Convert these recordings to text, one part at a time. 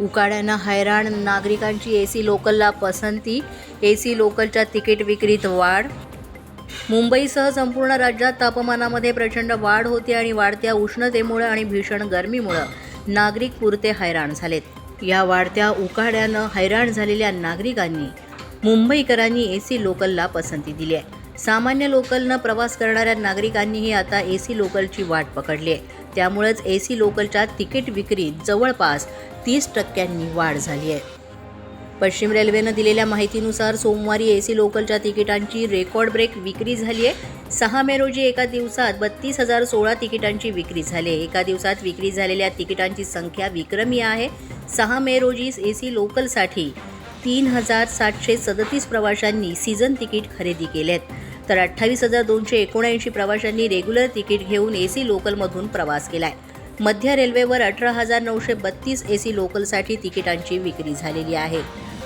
उकाड्यानं हैराण. नागरिकांची ए सी लोकलला पसंती. ए सी लोकलच्या तिकीट विक्रीत वाढ. मुंबईसह संपूर्ण राज्यात तापमानामध्ये प्रचंड वाढ होते आणि वाढत्या उष्णतेमुळे आणि भीषण गरमीमुळं नागरिक पुरते हैराण झालेत. या वाढत्या उकाड्यानं हैराण झालेल्या नागरिकांनी मुंबईकरांनी ए सी लोकलला पसंती दिली आहे सामान्य लोकलनं प्रवास करणाऱ्या नागरिकांनीही आता ए सी लोकलची वाट पकडली आहे त्यामुळेच ए सी लोकलच्या तिकीट विक्रीत जवळपास तीस टक्क्यांनी वाढ झाली आहे. पश्चिम रेल्वेनं दिलेल्या माहितीनुसार सोमवारी ए सी लोकलच्या तिकिटांची रेकॉर्ड ब्रेक विक्री झाली आहे. सहा मे रोजी एका दिवसात बत्तीस हजार सोळा तिकिटांची विक्री झाली आहे. एका दिवसात विक्री झालेल्या तिकिटांची संख्या विक्रमी आहे. सहा मे रोजी ए सी लोकलसाठी तीन हजार सातशे सदतीस प्रवाशांनी सीझन तिकीट खरेदी केलेत. तर अठ्ठावीस हजार दोनशे एकोणऐंशी प्रवाशांनी रेग्युलर तिकीट घेऊन ए सी लोकलमधून प्रवास केलाय. मध्य रेल्वेवर अठरा हजार नऊशे बत्तीस ए सी लोकलसाठी तिकिटांची विक्री झालेली आहे.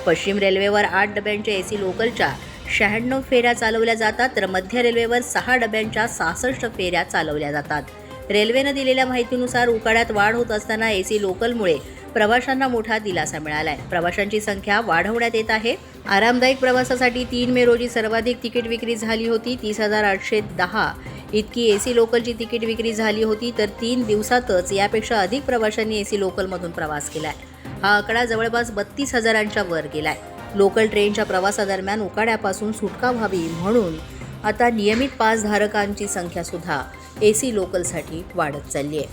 पश्चिम रेल्वेवर आठ डब्यांच्या ए सी लोकलच्या शहाण्णव फेऱ्या चालवल्या जातात तर मध्य रेल्वेवर सहा डब्यांच्या सहासष्ट फेऱ्या चालवल्या जातात. रेल्वेनं दिलेल्या माहितीनुसार उकाड्यात वाढ होत असताना ए सी लोकलमुळे प्रवाशांना मोठा दिलासा मिळाला आहे प्रवाशांची संख्या वाढवण्यात येत आहे. आरामदायक प्रवासासाठी तीन मे रोजी सर्वाधिक तिकीट विक्री झाली होती तीस हजार आठशे दहा. इतकी ए सी लोकलची तिकीट विक्री झाली होती तर तीन दिवसातच यापेक्षा अधिक प्रवाशांनी ए सी लोकलमधून प्रवास केला आहे हा आकडा जवळपास बत्तीस हजारांच्या वर गेला आहे लोकल ट्रेनच्या प्रवासादरम्यान उकाड्यापासून सुटका व्हावी म्हणून आता नियमित पासधारकांची संख्यासुद्धा ए सी लोकलसाठी वाढत चालली आहे.